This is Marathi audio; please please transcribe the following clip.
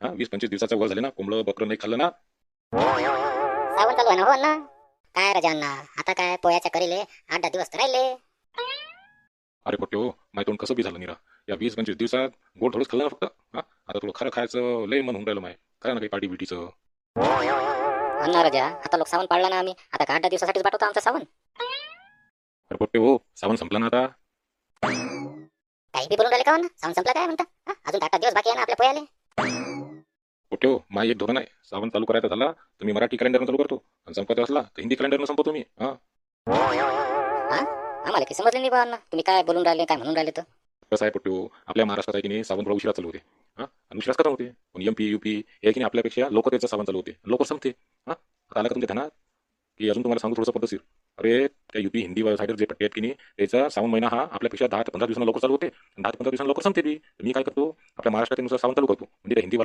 हा वीस पंचवीस दिवसाचा वर झाले ना कोंबडं बकरं नाही खाल्लं ना. सावन चालू आहे ना हो अण्णा? काय राजा अण्णा आता काय पोयाच्या करीले आठ दहा दिवस तर राहिले. अरे पोट्टे हो माहिती तोंड कसं बी झालं निरा. या वीस पंचवीस दिवसात गोड थोडंच खाल्लं ना फक्त हा? आता थोडं खरं खायचं लय मन होऊन राहिलं माय. काय ना काही पार्टी बिटीचं अण्णा राजा आता लोक सावन पाळला ना आम्ही. आता का आठ दहा दिवसासाठीच पाठवतो आमचा सावन अरे पोट्टे हो सावन संपला ना आता. काही बी बोलून राहिले का अण्णा? सावन संपला काय म्हणता? हा? अजून आठ दिवस बाकी आहे ना आपल्या पोयाले पोट्टे हो माय एक धोरण आहे. सावन चालू करायचा झाला तर मी मराठी कॅलेंडरनं चालू करतो. आणि संपवायचा असला तर हिंदी कॅलेंडरनं संपवतो मी. हा. आम्हाला काही समजलं नाही बा अण्णा. तुम्ही काय बोलून राहिले काय म्हणून राहिले तर? कसं आहे पट्टू? आपल्या महाराष्ट्रात आहे की नाही सावन थोडा उशिरा चालू होते. हा? आणि उशिराच खतम होते? पण एम पी यू पी हे की नाही आपल्यापेक्षा लोक त्याचं सावन चालू होते. लोक संपते. हा? आता आलं का तुमच्या ध्यानात? की अजून तुम्हाला सांगू थोडंसं पद्धतशीर. अरे त्या युपी हिंदी साईडवर जे पट्टे आहेत की नाही त्याचा सावन महिना हा आपल्यापेक्षा दहा ते पंधरा दिवसांना लवकर चालू होते. आणि दहा ते पंधरा दिवसांना लवकर संपते तर मी काय करतो? आपल्या महाराष्ट्रानुसार सावन चालू करतो. म्हणजे हिंदी